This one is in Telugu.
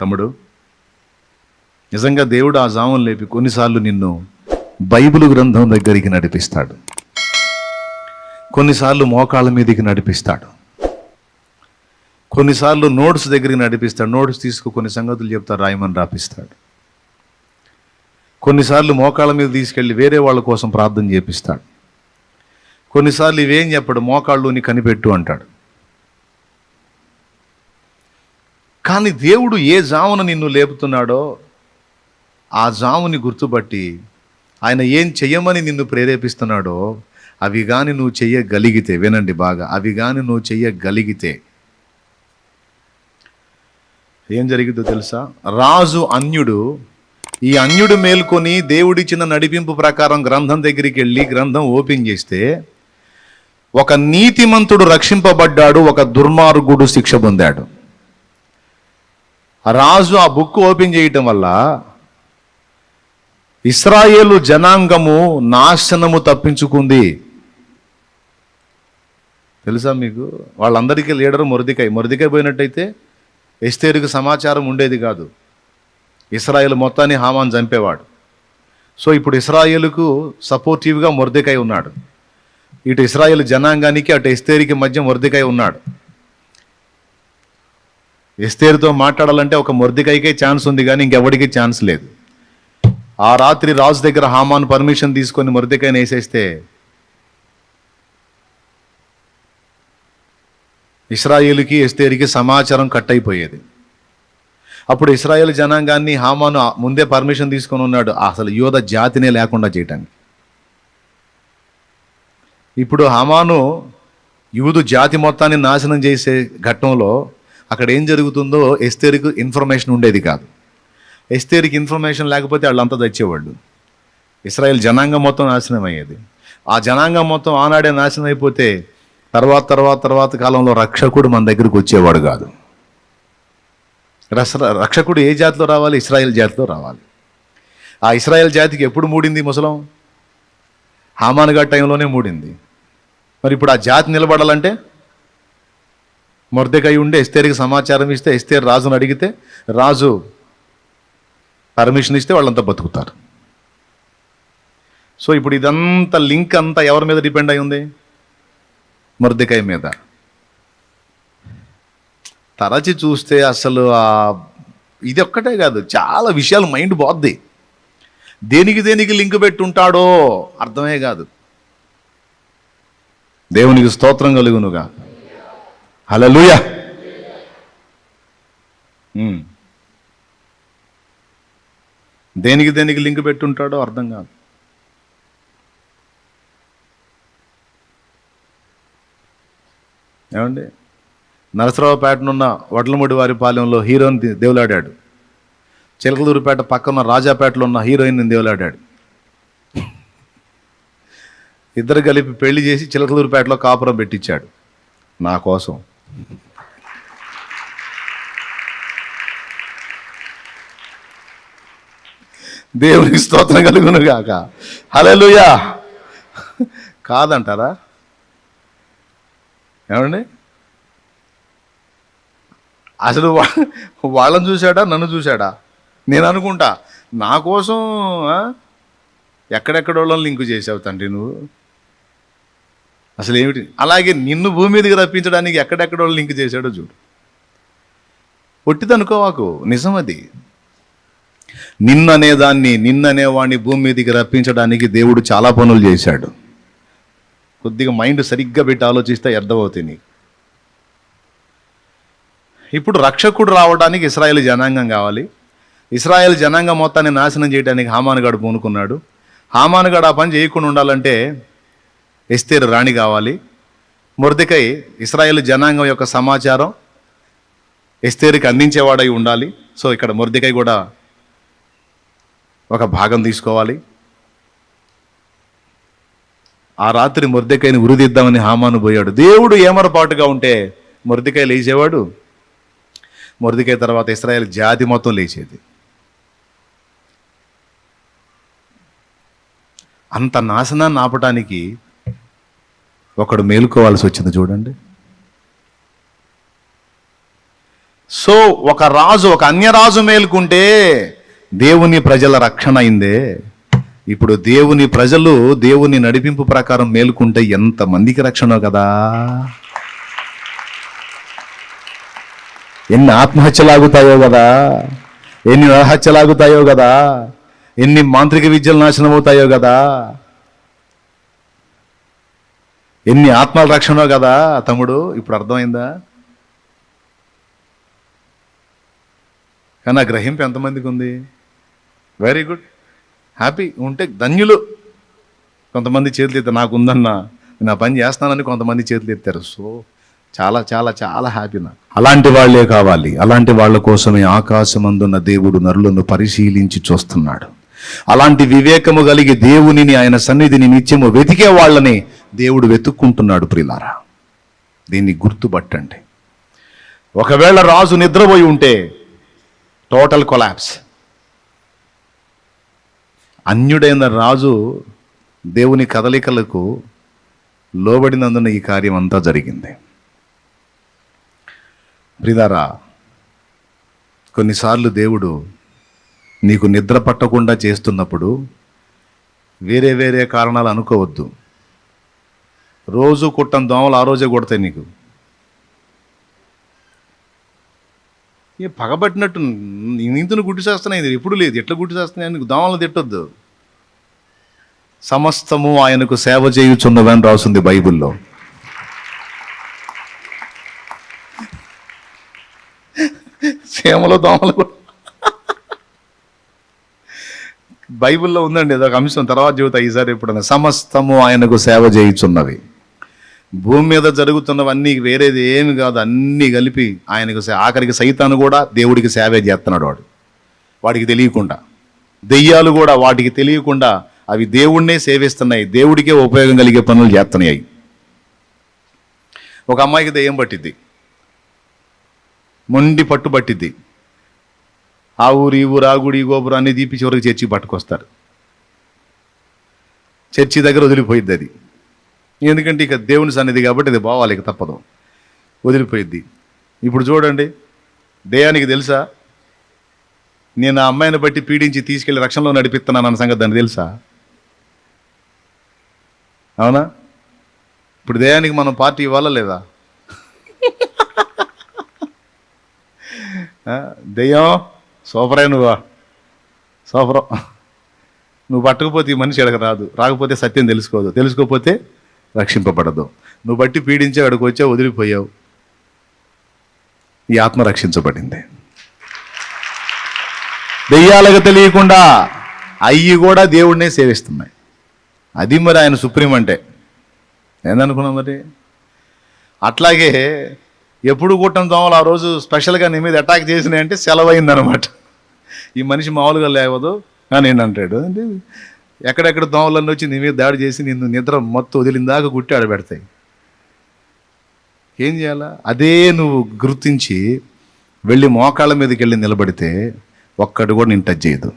తమ్ముడు నిజంగా దేవుడు ఆ జామం లేపి కొన్నిసార్లు నిన్ను బైబిల్ గ్రంథం దగ్గరికి నడిపిస్తాడు. కొన్నిసార్లు మోకాళ్ళ మీదకి నడిపిస్తాడు. కొన్నిసార్లు నోట్స్ దగ్గరికి నడిపిస్తాడు. నోట్స్ తీసుకు కొన్ని సంగతులు చెప్తా రాయమని రాపిస్తాడు. కొన్నిసార్లు మోకాళ్ళ మీద తీసుకెళ్ళి వేరే వాళ్ళ కోసం ప్రార్థన చేపిస్తాడు. కొన్నిసార్లు ఇవేం చెప్పాడు మోకాళ్ళు నీ కనిపెట్టు అంటాడు. కానీ దేవుడు ఏ జామున నిన్ను లేపుతున్నాడో ఆ జాముని గుర్తుపట్టి ఆయన ఏం చెయ్యమని నిన్ను ప్రేరేపిస్తున్నాడో అవి కానీ నువ్వు చెయ్యగలిగితే వినండి బాగా అవి కానీ నువ్వు చెయ్యగలిగితే ఏం జరిగిందో తెలుసా? రాజు అన్యుడు ఈ అన్యుడు మేల్కొని దేవుడిచ్చిన నడిపింపు ప్రకారం గ్రంథం దగ్గరికి వెళ్ళి గ్రంథం ఓపెన్ చేస్తే ఒక నీతిమంతుడు రక్షింపబడ్డాడు ఒక దుర్మార్గుడు శిక్ష పొందాడు. రాజు ఆ బుక్ ఓపెన్ చేయటం వల్ల ఇస్రాయేలు జనాంగము నాశనము తప్పించుకుంది. తెలుసా మీకు? వాళ్ళందరికీ లీడరు మొరదికాయ మొరదికాయ పోయినట్టయితే ఎస్తేరుకు సమాచారం ఉండేది కాదు. ఇస్రాయేల్ మొత్తాన్ని హామాన్ చంపేవాడు. సో ఇప్పుడు ఇస్రాయేలుకు సపోర్టివ్గా మొరదికాయ ఉన్నాడు. ఇటు ఇస్రాయేల్ జనాంగానికి అటు ఎస్తేరికి మధ్య మొరదికాయ ఉన్నాడు. ఎస్తేరుతో మాట్లాడాలంటే ఒక మొరదికాయకే ఛాన్స్ ఉంది కానీ ఇంకెవడికి ఛాన్స్ లేదు. ఆ రాత్రి రాజు దగ్గర హామాన్ పర్మిషన్ తీసుకొని మొరదికాయని వేసేస్తే ఇస్రాయేలుకి ఎస్తేరికి సమాచారం కట్ అయిపోయేది అప్పుడు ఇస్రాయేల్ జనాంగాన్ని హామాను ముందే పర్మిషన్ తీసుకొని ఉన్నాడు. అసలు యోధ జాతినే లేకుండా చేయటానికి. ఇప్పుడు హామాను యూదు జాతి మొత్తాన్ని నాశనం చేసే ఘట్టంలో అక్కడ ఏం జరుగుతుందో ఎస్తేరికి ఇన్ఫర్మేషన్ ఉండేది కాదు. ఎస్తేరికి ఇన్ఫర్మేషన్ లేకపోతే వాళ్ళంతా తెచ్చేవాళ్ళు. ఇస్రాయేల్ జనాంగం మొత్తం నాశనం అయ్యేది ఆ జనాంగం మొత్తం ఆనాడే నాశనం అయిపోతే తర్వాత తర్వాత తర్వాత కాలంలో రక్షకుడు మన దగ్గరకు వచ్చేవాడు కాదు. రక్షకుడు ఏ జాతిలో రావాలి? ఇస్రాయేల్ జాతిలో రావాలి. ఆ ఇస్రాయేల్ జాతికి ఎప్పుడు మూడింది ముసలం? హామానుగా టైంలోనే మూడింది. మరి ఇప్పుడు ఆ జాతి నిలబడాలంటే మొర్దెకై ఉండి ఎస్తేరికి సమాచారం ఇస్తే ఎస్తేర్ రాజును అడిగితే రాజు పర్మిషన్ ఇస్తే వాళ్ళంతా బతుకుతారు. సో ఇప్పుడు ఇదంతా లింక్ అంతా ఎవరి మీద డిపెండ్ అయి ఉంది? మొర్దెకాయ మీద. తరచి చూస్తే అసలు ఇది ఒక్కటే కాదు చాలా విషయాలు మైండ్ పోద్ది. దేనికి దేనికి లింక్ పెట్టుంటాడో అర్థమే కాదు. దేవునికి స్తోత్రం కలుగునుగా. హలలుయ దేనికి దేనికి లింక్ పెట్టుంటాడో అర్థం కాదు. ఏమండి? నరసరావుపేటనున్న వడ్లముడి వారి పాలెంలో హీరోయిన్ దేవులాడాడు. చిలకలూరుపేట పక్కన రాజాపేటలో ఉన్న హీరోయిన్ దేవులాడాడు. ఇద్దరు కలిపి పెళ్ళి చేసి చిలకలూరుపేటలో కాపురం పెట్టించాడు. నా కోసం. దేవునికి స్తోత్రం కలుగును గాక. హల్లెలూయా. కాదంటారా? ఏమండి? అసలు వాళ్ళని చూశాడా? నన్ను చూశాడా? నేను అనుకుంటా. నా కోసం ఎక్కడెక్కడ వాళ్ళని లింకు చేసావు తండ్రి నువ్వు? అసలు ఏమిటి అలాగే నిన్ను భూమి మీదకి రప్పించడానికి ఎక్కడెక్కడ లింక్ చేశాడో చూడు. ఒట్టిదనుకోవాకు నిజం అది నిన్ననేదాన్ని నిన్ననేవాడిని భూమి మీదకి రప్పించడానికి దేవుడు చాలా పనులు చేశాడు. కొద్దిగా మైండ్ సరిగ్గా పెట్టి ఆలోచిస్తే అర్థమవుతాయి నీకు. ఇప్పుడు రక్షకుడు రావడానికి ఇస్రాయేల్ జనాంగం కావాలి. ఇస్రాయేల్ జనాంగం మొత్తాన్ని నాశనం చేయడానికి హామానుగాడు పూనుకున్నాడు. హామానుగాడు ఆ పని చేయకుండా ఉండాలంటే ఎస్తేరు రాణి కావాలి. మురదికై ఇస్రాయేల్ జనాంగం యొక్క సమాచారం ఎస్తేరుకి అందించేవాడై ఉండాలి. సో ఇక్కడ మురదికై కూడా ఒక భాగం తీసుకోవాలి. ఆ రాత్రి మురదికైని ఉరిదిద్దామని హామాను పోయాడు. దేవుడు ఏమరపాటుగా ఉంటే మురదికాయ లేచేవాడు? మురదికాయ తర్వాత ఇస్రాయేల్ జాతి మొత్తం లేచేది. అంత నాశనాన్ని ఆపటానికి ఒకడు మేలుకోవాల్సి వచ్చింది చూడండి. సో ఒక రాజు ఒక అన్యరాజు మేలుకుంటే దేవుని ప్రజల రక్షణ అయిందే. ఇప్పుడు దేవుని ప్రజలు దేవుని నడిపింపు ప్రకారం మేలుకుంటే ఎంత మందికి రక్షణ కదా? ఎన్ని ఆత్మహత్యలాగుతాయో కదా? ఎన్ని నరహత్యలాగుతాయో కదా? ఎన్ని మాంత్రిక విద్యలు నాశనం అవుతాయో కదా? ఎన్ని ఆత్మల రక్షణో కదా తమ్ముడు ఇప్పుడు అర్థమైందా? కానీ ఆ గ్రహింపు ఎంతమందికి ఉంది? వెరీ గుడ్ హ్యాపీ ఉంటే ధన్యులు. కొంతమంది చేతులు ఎత్తారు నాకు ఉందన్న నేను ఆ పని చేస్తానని కొంతమంది చేతులు ఎత్తారు. సో చాలా చాలా చాలా హ్యాపీ నాకు. అలాంటి వాళ్ళే కావాలి. అలాంటి వాళ్ళ కోసమే ఆకాశమందున్న దేవుడు నరులను పరిశీలించి చూస్తున్నాడు. అలాంటి వివేకము కలిగి దేవునిని ఆయన సన్నిధిని నిత్యము వెతికే వాళ్ళని దేవుడు వెతుక్కుంటున్నాడు ప్రిలారా. దీన్ని గుర్తుపట్టండి. ఒకవేళ రాజు నిద్రపోయి ఉంటే టోటల్ కొలాప్స్. అన్యుడైన రాజు దేవుని కదలికలకు లోబడినందున ఈ కార్యం అంతా జరిగింది. ప్రిదారా కొన్నిసార్లు దేవుడు నీకు నిద్ర పట్టకుండా చేస్తున్నప్పుడు వేరే వేరే కారణాలు అనుకోవద్దు. రోజు కుట్టం దోమలు ఆ రోజే కొడతాయి నీకు. ఏ పగబట్టినట్టు నీతును గుడ్డి చేస్తున్నాయి ఇది ఎప్పుడు లేదు. ఎట్లా గుడ్డి చేస్తున్నాయి? నీకు దోమలు తిట్టొద్దు. సమస్తము ఆయనకు సేవ చేయుచున్నవని రాస్తుంది బైబిల్లో. సేమలో దోమలు కూడా బైబిల్లో ఉందండి ఇదొక అంశం తర్వాత చెబుతా ఈసారి ఎప్పుడన్నా. సమస్తము ఆయనకు సేవ చేయుచున్నవి. భూమి మీద జరుగుతున్నవన్నీ వేరేది ఏమి కాదు అన్నీ కలిపి ఆయనకు ఆఖరికి సైతాను కూడా దేవుడికి సేవే చేస్తున్నాడు వాడు. వాడికి తెలియకుండా. దెయ్యాలు కూడా వాటికి తెలియకుండా అవి దేవుణ్ణే సేవిస్తున్నాయి దేవుడికే ఉపయోగం కలిగే పనులు చేస్తున్నాయి. ఒక అమ్మాయికి దెయ్యం పట్టిద్ది. మొండి పట్టు పట్టిద్ది. ఆ ఊరు ఈ ఊరు ఆ గుడి ఈ గోపురం అన్ని తీపి చివరికి చర్చి పట్టుకొస్తారు. చర్చి దగ్గర వదిలిపోయిద్ది అది. ఎందుకంటే ఇక దేవుని సన్నిధి కాబట్టి అది పోవాలి ఇక తప్పదు. వదిలిపోయిద్ది. ఇప్పుడు చూడండి దేయానికి తెలుసా? నేను ఆ అమ్మాయిని బట్టి పీడించి తీసుకెళ్ళి రక్షణలో నడిపిస్తున్నాను అన్న సంగతి దానికి తెలుసా? అవునా? ఇప్పుడు దేయానికి మనం పార్టీ ఇవ్వాలా లేదా? దెయ్యం సూపరే నువ్వా. సూపరం. నువ్వు పట్టకపోతే ఈ మనిషి ఎడక రాదు. రాకపోతే సత్యం తెలుసుకోదు. తెలుసుకోకపోతే రక్షింపబడదు. నువ్వు బట్టి పీడించే అక్కడికి వచ్చా వదిలిపోయావు. ఈ ఆత్మ రక్షించబడింది. దెయ్యాలకు తెలియకుండా అయ్యి కూడా దేవుడినే సేవిస్తున్నాయి. అది మరి ఆయన సుప్రీం అంటే. ఏందనుకున్నాం మరి? అట్లాగే ఎప్పుడు కూటం దోమలు ఆ రోజు స్పెషల్గా నీ మీద అటాక్ చేసినాయి అంటే సెలవైందనమాట ఈ మనిషి మామూలుగా లేవదు అని నేను అంటాడు. అంటే ఎక్కడెక్కడ దోమలన్నీ వచ్చి నీ మీద దాడి చేసి నిన్ను నిద్ర మొత్తం వదిలిందాక గుట్టి ఆడబెడతాయి. ఏం చేయాలా? అదే నువ్వు గుర్తించి వెళ్ళి మోకాళ్ళ మీదకి వెళ్ళి నిలబడితే ఒక్కడు కూడా నేను టచ్ చేయదు.